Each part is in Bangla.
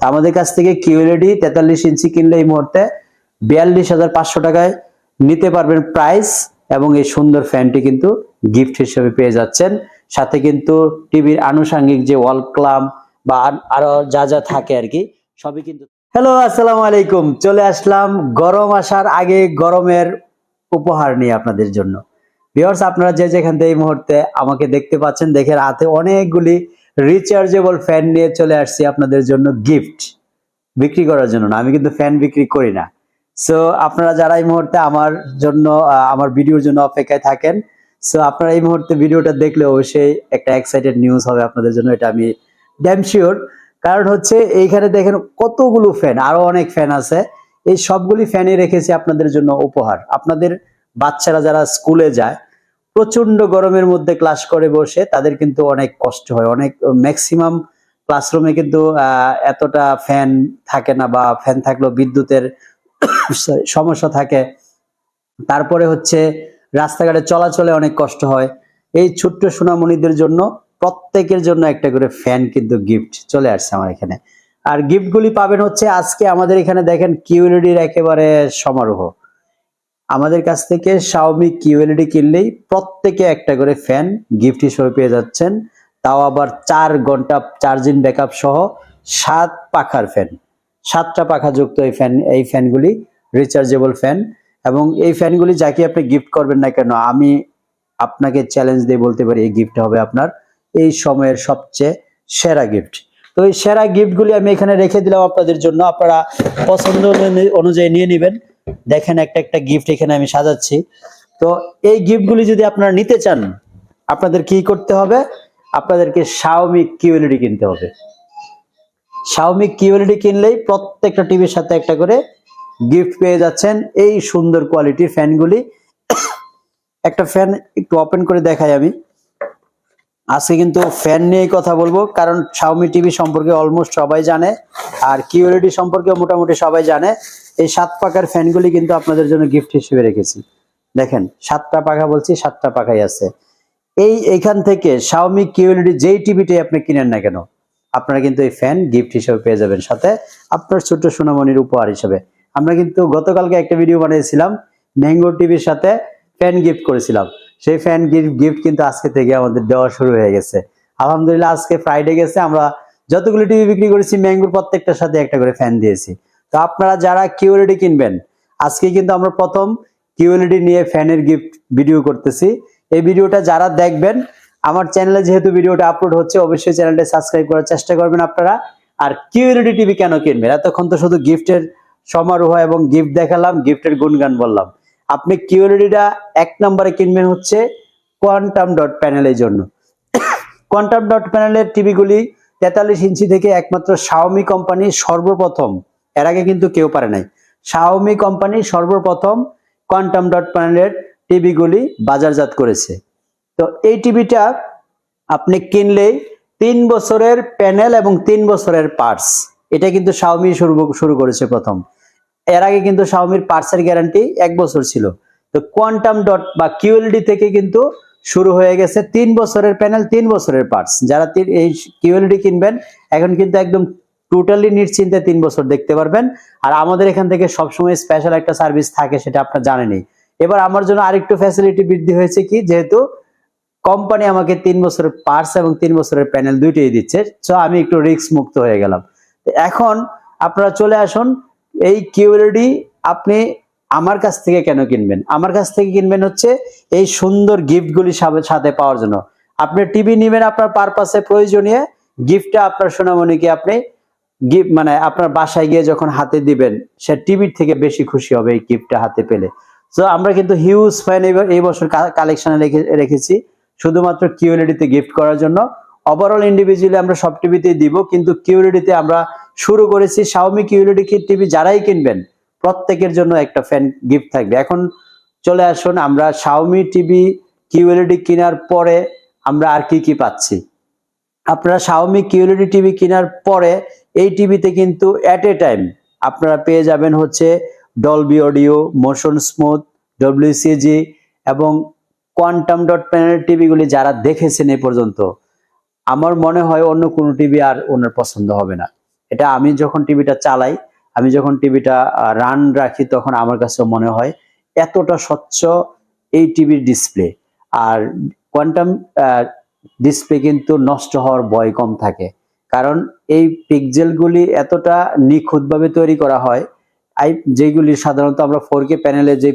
আমাদের কাছ থেকে কিউএলইডি তেতাল্লিশ ইঞ্চি কিনলে এই মুহূর্তে বিয়াল্লিশ হাজার পাঁচশো টাকায় নিতে পারবেন প্রাইস এবং এই সুন্দর ফ্যানটি কিন্তু গিফট হিসেবে পেয়ে যাচ্ছেন। সাথে কিন্তু টিভির আনুষঙ্গিক যে ওয়াল ক্লাম বা আর- যা যা থাকে আর কি, সবই কিন্তু হ্যালো আসসালামু আলাইকুম। চলে আসলাম গরম আসার আগে গরমের উপহার নিয়ে আপনাদের জন্য। ভিউয়ার্স আপনারা যে যেখান থেকে এই মুহূর্তে আমাকে দেখতে পাচ্ছেন, দেখে হাতে অনেকগুলি রিচার্জেবল ফ্যান নিয়ে চলে আসছি আপনাদের জন্য গিফট বিক্রি করার জন্য না, আমি কিন্তু ফ্যান বিক্রি করি না। সো আপনারা যারা এই মুহূর্তে আমার জন্য আমার ভিডিওর জন্য অপেক্ষায় থাকেন সো আপনারা এই মুহূর্তে ভিডিওটা দেখলে অবশ্যই একটা এক্সাইটেড নিউজ হবে আপনাদের জন্য, এটা আমি ড্যাম শিওর কারণ হচ্ছে, এইখানে দেখেন কতগুলো ফ্যান আরও অনেক ফ্যান আছে। এই সবগুলি ফ্যানই রেখেছি আপনাদের জন্য উপহার। আপনাদের বাচ্চারা যারা স্কুলে যায় প্রচণ্ড গরমের মধ্যে ক্লাস করে বসে, তাদের কিন্তু অনেক কষ্ট হয়। অনেক ম্যাক্সিমাম ক্লাসরুমে কিন্তু এতটা ফ্যান থাকে না বা ফ্যান থাকলেও বিদ্যুতের সমস্যা থাকে। তারপরে হচ্ছে রাস্তাঘাটে চলাচলে অনেক কষ্ট হয়। এই ছোট্ট সোনামণিদের জন্য, প্রত্যেকের জন্য একটা করে ফ্যান কিন্তু গিফট চলে আসছে আমার এখানে। আর গিফটগুলি পাবেন হচ্ছে আজকে আমাদের এখানে দেখেন কিউএলইডির একেবারে সমারোহ। আমাদের কাছ থেকে শাওমি কিউএলইডি কিনলেই প্রত্যেকে একটা করে ফ্যান গিফট হিসেবে পেয়ে যাচ্ছেন। তাও আবার চার ঘণ্টা চার্জিং ব্যাকআপ সহ সাত পাখার ফ্যান সাতটা পাখা যুক্ত এই ফ্যান এই ফ্যানগুলি রিচার্জেবল ফ্যান এবং এই ফ্যানগুলি যাকে আপনি গিফট করবেন না কেন, আমি আপনাকে চ্যালেঞ্জ দিয়ে বলতে পারি এই গিফট হবে আপনার এই সময়ের সবচেয়ে সেরা গিফট তো এই সেরা গিফটগুলি আমি এখানে রেখে দিলাম আপনাদের জন্য। আপনারা পছন্দ অনুযায়ী নিয়ে নেবেন। দেখেন একটা একটা গিফট এখানে আমি সাজাচ্ছি। তো এই গিফটগুলি যদি আপনারা নিতে চান, আপনাদের কি করতে হবে? আপনাদেরকে শাওমি কিউএলইডি কিনতে হবে। শাওমি কিউএলইডি কিনলেই প্রত্যেকটা টিভির সাথে একটা করে গিফট পেয়ে যাচ্ছেন। এই সুন্দর কোয়ালিটির ফ্যানগুলি একটা ফ্যান একটু ওপেন করে দেখাই আমি। আজকে কিন্তু ফ্যান নিয়ে কথা বলব, কারণ শাওমি টিভি সম্পর্কে অলমোস্ট সবাই জানে, আর কিউএলইডি সম্পর্কে মোটামুটি সবাই জানে। এই সাত পাখার ফ্যানগুলি কিন্তু আপনাদের জন্য গিফট হিসেবে রেখেছি। দেখেন, সাতটা পাখা বলছি, সাতটা পাখাই আছে। এই এখান থেকে শাওমি কিউএলইডি যেই টিভিটাই আপনি কিনেন না কেন, আপনারা কিন্তু এই ফ্যান গিফট হিসেবে পেয়ে যাবেন। সাথে আপনার ছোট্ট সোনামণির উপহার হিসেবে। আমরা কিন্তু গতকালকে একটা ভিডিও বানিয়েছিলাম ম্যাঙ্গো টিভির সাথে ফ্যান গিফট করেছিলাম। সেই ফ্যান গিফট গিফট কিন্তু আজকে থেকে আমাদের দেওয়া শুরু হয়ে গেছে। আলহামদুলিল্লাহ, আজকে ফ্রাইডে গেছে। আমরা যতগুলো টিভি বিক্রি করেছি ম্যাঙ্গোর প্রত্যেকটার সাথে একটা করে ফ্যান দিয়েছি। তো আপনারা যারা কিউএলইডি কিনবেন, আজকে কিন্তু আমরা প্রথম কিউএলইডি নিয়ে ফ্যানের গিফট ভিডিও করতেছি। এই ভিডিওটা যারা দেখবেন, আমার চ্যানেলে যেহেতু ভিডিওটা আপলোড হচ্ছে, অবশ্যই চ্যানেলটা সাবস্ক্রাইব করার চেষ্টা করবেন আপনারা। আর কিউএলইডি টিভি কেন কিনবেন? এতক্ষণ তো শুধু গিফটের সমারোহ এবং গিফট দেখালাম, গিফটের গুণগান বললাম। আপনি কিউএলইডিটা এক নম্বরে কিনবেন হচ্ছে কোয়ান্টাম ডট প্যানেলের জন্য। কোয়ান্টাম ডট প্যানেলের টিভিগুলি তেতাল্লিশ ইঞ্চি থেকে একমাত্র শাওমি কোম্পানি সর্বপ্রথম এর আগে কিন্তু কেউ পারে নাই। শাওমি কোম্পানি সর্বপ্রথম কোয়ান্টাম ডট প্যানেলের টিভিগুলি বাজারজাত করেছে। তো এই টিভিটা আপনি কিনলেই তিন বছরের প্যানেল এবং তিন বছরের পার্টস এটা কিন্তু শাওমি শুরু শুরু করেছে প্রথম। এর আগে কিন্তু শাওমির পার্টসের গ্যারান্টি এক বছর ছিল। তো কোয়ান্টাম ডট বা কিউএলডি থেকে কিন্তু শুরু হয়ে গেছে তিন বছরের প্যানেল তিন বছরের পার্টস যারা এই কিউএলডি কিনবেন, এখন কিন্তু একদম টোটালি নিশ্চিন্তে তিন বছর দেখতে পারবেন। আর আমাদের এখান থেকে সবসময় স্পেশাল একটা সার্ভিস থাকে সেটা আপনার জানেনই। এবার আমার জন্য আরেকটু ফ্যাসিলিটি বৃদ্ধি হয়েছে কি? যেহেতু কোম্পানি আমাকে তিন বছরের পার্স এবং তিন বছরের প্যানেল দুইটাই দিচ্ছে সো আমি একটু রিস্ক মুক্ত হয়ে গেলাম। এখন আপনারা চলে আসুন, এই কিউএলডি আপনি আমার কাছ থেকে কেন কিনবেন? আমার কাছ থেকে কিনবেন হচ্ছে এই সুন্দর গিফটগুলি সাথে পাওয়ার জন্য। আপনি টিভি নেবেন আপনার পারপাসে প্রয়োজনীয় গিফটটা আপনার সোনামণিকে আপনি গিফট মানে আপনার বাসায় গিয়ে যখন হাতে দিবেন, সে টিভির থেকে বেশি খুশি হবে এই গিফটটা হাতে পেলে। তো আমরা কিন্তু হিউজ ফ্যান এই বছর কালেকশনে রেখেছি। শুধুমাত্র কিউএলইডিতে গিফট করার জন্য। ওভারঅল ইন্ডিভিজুয়ালি আমরা সব টিভিতেই দিব, কিন্তু কিউএলইডিতে আমরা শুরু করেছি শাওমি কিউএলইডি টিভি যারাই কিনবেন, প্রত্যেকের জন্য একটা ফ্যান গিফট থাকবে। এখন চলে আসুন আমরা শাওমি টিভি কিউএলইডি কেনার পরে আমরা আর কি কি পাচ্ছি। আপনারা শাওমি কিউএলইডি টিভি কেনার পরে এই টিভিতে কিন্তু অ্যাট এ টাইম আপনারা পেয়ে যাবেন হচ্ছে Dolby audio motion smooth WCG এবং কোয়ান্টাম ডট প্যানেল টিভিগুলি যারা দেখেছেন এ পর্যন্ত, আমার মনে হয় অন্য কোনো টিভি আর ওনার পছন্দ হবে না। এটা আমি যখন টিভিটা চালাই, আমি যখন টিভিটা রান রাখি তখন আমার কাছে মনে হয় এতটা স্বচ্ছ এই টিভির ডিসপ্লে আর কোয়ান্টাম ডিসপ্লে কিন্তু নষ্ট হওয়ার ভয় কম থাকে। কারণ এই পিকজেলগুলি এতটা নিখুঁতভাবে তৈরি করা হয়, আই, যেগুলি সাধারণত আমরা ফোর কে প্যানেলে যে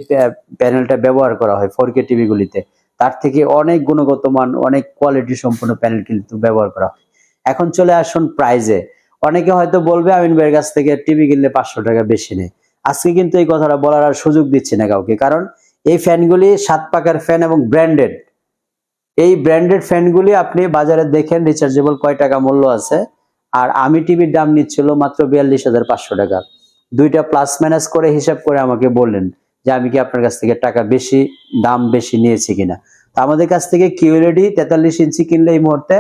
প্যানেলটা ব্যবহার করা হয় ফোর কে টিভিগুলিতে, তার থেকে অনেক গুণগত মান, অনেক কোয়ালিটি সম্পন্ন প্যানেল কিন্তু ব্যবহার করা হয়। এখন চলে আসুন প্রাইজে অনেকে হয়তো বলবে, আমিন ভাইয়ের কাছ থেকে টিভি কিনলে পাঁচশো টাকা বেশি নেই। আজকে কিন্তু এই কথাটা বলার আর সুযোগ দিচ্ছি না কাউকে, কারণ এই ফ্যানগুলি সাত পাকার ফ্যান এবং ব্র্যান্ডেড এই ব্র্যান্ডেড ফ্যানগুলি আপনি বাজারে দেখেন রিচার্জেবল কয় টাকা মূল্য আছে। আর আমি টিভির দাম নিচ্ছিল মাত্র বিয়াল্লিশ হাজার পাঁচশো টাকা। দুইটা প্লাস মাইনাস করে হিসাব করে আমাকে বললেন যে আমি কি আপনার কাছ থেকে টাকা বেশি, দাম বেশি নিয়েছি কিনা। তো আমাদের কাছ থেকে কিউএলইডি তেতাল্লিশ ইঞ্চি কিনলে এই মুহূর্তে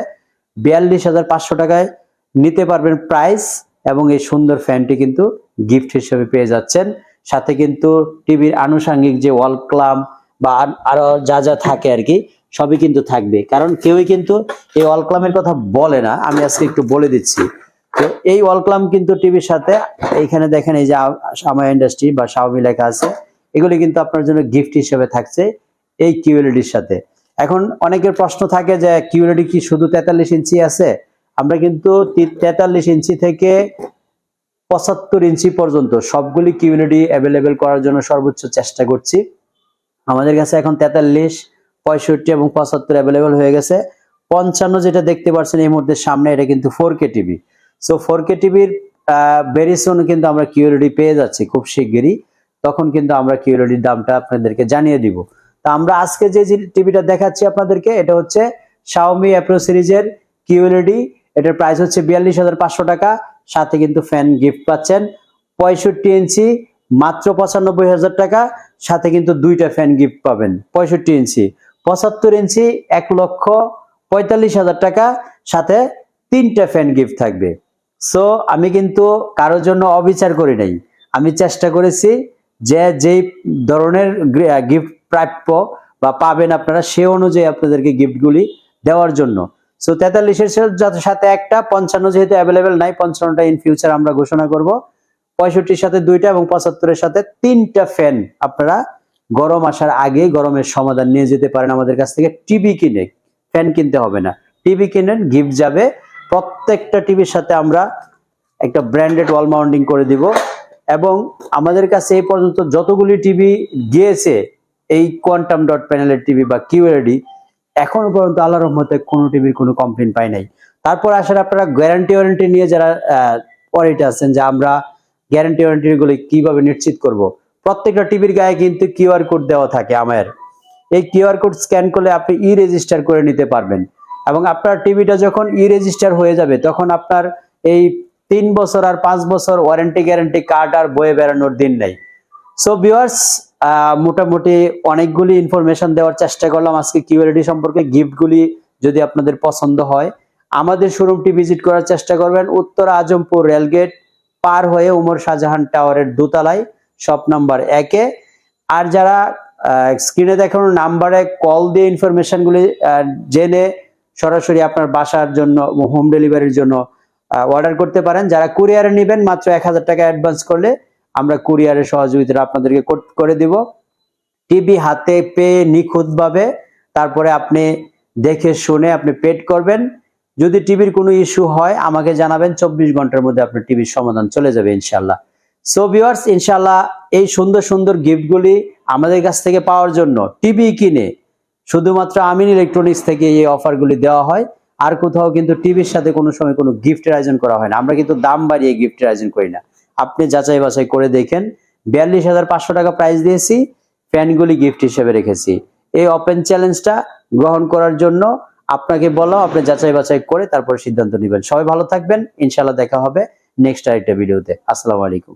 বিয়াল্লিশ হাজার পাঁচশো টাকায় নিতে পারবেন প্রাইস এবং এই সুন্দর ফ্যানটি কিন্তু গিফট হিসেবে পেয়ে যাচ্ছেন। সাথে কিন্তু টিভির আনুষাঙ্গিক যে ওয়াল ক্লাম বা আরও যা যা থাকে আর কি সবই কিন্তু থাকবে। কারণ কেউই কিন্তু এই ওয়াল ক্লামের কথা বলে না। আমি আজকে একটু বলে দিচ্ছি। তো এই ওয়াল ক্লাম কিন্তু টিভির সাথে এইখানে দেখেন এই যে শামা ইন্ডাস্ট্রি বা শাওমি লেখা আছে, এগুলি কিন্তু আপনার জন্য গিফট হিসেবে থাকছে এই কিউএলইডির সাথে। এখন অনেকের প্রশ্ন থাকে যে কিউএলইডি কি শুধু তেতাল্লিশ ইঞ্চি আছে? আমরা কিন্তু তেতাল্লিশ ইঞ্চি থেকে পঁচাত্তর ইঞ্চি পর্যন্ত সবগুলি কিউএলইডি অ্যাভেলেবেল করার জন্য সর্বোচ্চ চেষ্টা করছি। আমাদের কাছে এখন তেতাল্লিশ পঁয়ষট্টি এবং পঁচাত্তর অ্যাভেলেবেল হয়ে গেছে। পঞ্চান্ন যেটা দেখতে পাচ্ছেন এই মুহূর্তে সামনে, এটা কিন্তু four K TV so four K টিভির ভেরিসন কিন্তু আমরা কিউএলইডি পেয়ে যাচ্ছি খুব শিগগিরই। তখন কিন্তু আমরা কিউএলইডির দামটা আপনাদেরকে জানিয়ে দিব। তা আমরা আজকে যে টিভিটা দেখাচ্ছি আপনাদেরকে, এটা হচ্ছে শাওমি অ্যাপ্রো সিরিজের কিউএলইডি এটার প্রাইস হচ্ছে বিয়াল্লিশ হাজার পাঁচশো টাকা। সাথে কিন্তু ফ্যান গিফট পাচ্ছেন। পঁয়ষট্টি ইঞ্চি মাত্র পঁচানব্বই হাজার টাকা। সাথে কিন্তু দুইটা ফ্যান গিফট পাবেন। পঁয়ষট্টি ইঞ্চি। পঁচাত্তর ইঞ্চি, এক লক্ষ পঁয়তাল্লিশ হাজার টাকা, সাথে তিনটা ফ্যান গিফট থাকবে। সো আমি কিন্তু কারোর জন্য অবিচার করি নাই। আমি চেষ্টা করেছি যে যেই ধরনের গিফট প্রাপ্য বা পাবেন আপনারা, সে অনুযায়ী আপনাদেরকে গিফটগুলি দেওয়ার জন্য। সো তেতাল্লিশের সাথে একটা, পঞ্চান্ন যেহেতু অ্যাভেলেবেল নাই, পঞ্চান্নটা ইন ফিউচার আমরা ঘোষণা করব। পঁয়ষট্টির সাথে দুইটা এবং পঁচাত্তরের সাথে তিনটা ফ্যান আপনারা গরম আসার আগে গরমের সমাধান নিয়ে যেতে পারেন আমাদের কাছ থেকে টিভি কিনে। ফ্যান কিনতে হবে না। টিভি কিনেন, গিফট যাবে। প্রত্যেকটা টিভির সাথে আমরা একটা ব্র্যান্ডেড ওয়াল মাউন্টিং করে দিব। এবং আমাদের কাছে এই পর্যন্ত যতগুলি টিভি গিয়েছে, এই কোয়ান্টাম ডট প্যানেলের টিভি বা কিউএলডি এখনও পর্যন্ত আল্লাহ রহমতে কোনো টিভির কোনো কমপ্লেন পাই নাই। তারপর আসলে আপনারা গ্যারান্টি ওয়ারেন্টি নিয়ে যারা পরিটা আছেন যে আমরা গ্যারান্টি ওয়ারেন্টি গুলি কীভাবে নিশ্চিত করব প্রত্যেকটা টিভির গায়ে কিন্তু কিউআর কোড দেওয়া থাকে আমার। এই কিউআর কোড স্ক্যান করলে আপনি ই রেজিস্টার করে নিতে পারবেন। এবং আপনার টিভিটা যখন ই রেজিস্টার হয়ে যাবে, তখন আপনার এই তিন বছর আর পাঁচ বছর ওয়ারেন্টি গ্যারেন্টি কার্ড আর বয়ে বেড়ানোর দিন নেই। সো ভিউয়ার্স মোটামুটি অনেকগুলি ইনফরমেশন দেওয়ার চেষ্টা করলাম আজকে কিউএলডি সম্পর্কে। গিফটগুলি যদি আপনাদের পছন্দ হয়, আমাদের শোরুমটি ভিজিট করার চেষ্টা করবেন। উত্তর আজমপুর রেলগেট, পার হয়ে উমর শাহজাহান টাওয়ারের দোতলায়। শপ নাম্বার একে আর যারা স্ক্রিনে দেখানো নাম্বারে কল দিয়ে ইনফরমেশনগুলি জেনে সরাসরি আপনার বাসার জন্য হোম ডেলিভারির জন্য অর্ডার করতে পারেন। যারা কুরিয়ারে নেবেন, মাত্র এক হাজার টাকা অ্যাডভান্স করলে আমরা কুরিয়ারের সহযোগিতা আপনাদেরকে করে দিব। টিভি হাতে পেয়ে নিখুঁতভাবে তারপরে আপনি দেখে শুনে আপনি পেড করবেন। যদি টিভির কোনো ইস্যু হয়, আমাকে জানাবেন। চব্বিশ ঘণ্টার মধ্যে আপনার টিভির সমাধান চলে যাবে ইনশাল্লাহ সো ভিওয়ার্স ইনশাল্লাহ এই সুন্দর সুন্দর গিফটগুলি আমাদের কাছ থেকে পাওয়ার জন্য টিভি কিনে শুধুমাত্র আমিন ইলেকট্রনিক্স থেকে এই অফারগুলি দেওয়া হয়। আর কোথাও কিন্তু টিভির সাথে কোনো সময় কোনো গিফটের আয়োজন করা হয় না। আমরা কিন্তু দাম বাড়িয়ে গিফটের আয়োজন করি না। আপনি যাচাই বাছাই করে দেখেন। বিয়াল্লিশ হাজার পাঁচশো টাকা প্রাইস দিয়েছি। ফ্যানগুলি গিফট হিসেবে রেখেছি। এই ওপেন চ্যালেঞ্জটা গ্রহণ করার জন্য আপনাকে বলো আপনি যাচাই বাছাই করে তারপরে সিদ্ধান্ত নেবেন। সবাই ভালো থাকবেন। ইনশাল্লাহ দেখা হবে নেক্সট আরেকটা ভিডিওতে আসসালামু আলাইকুম।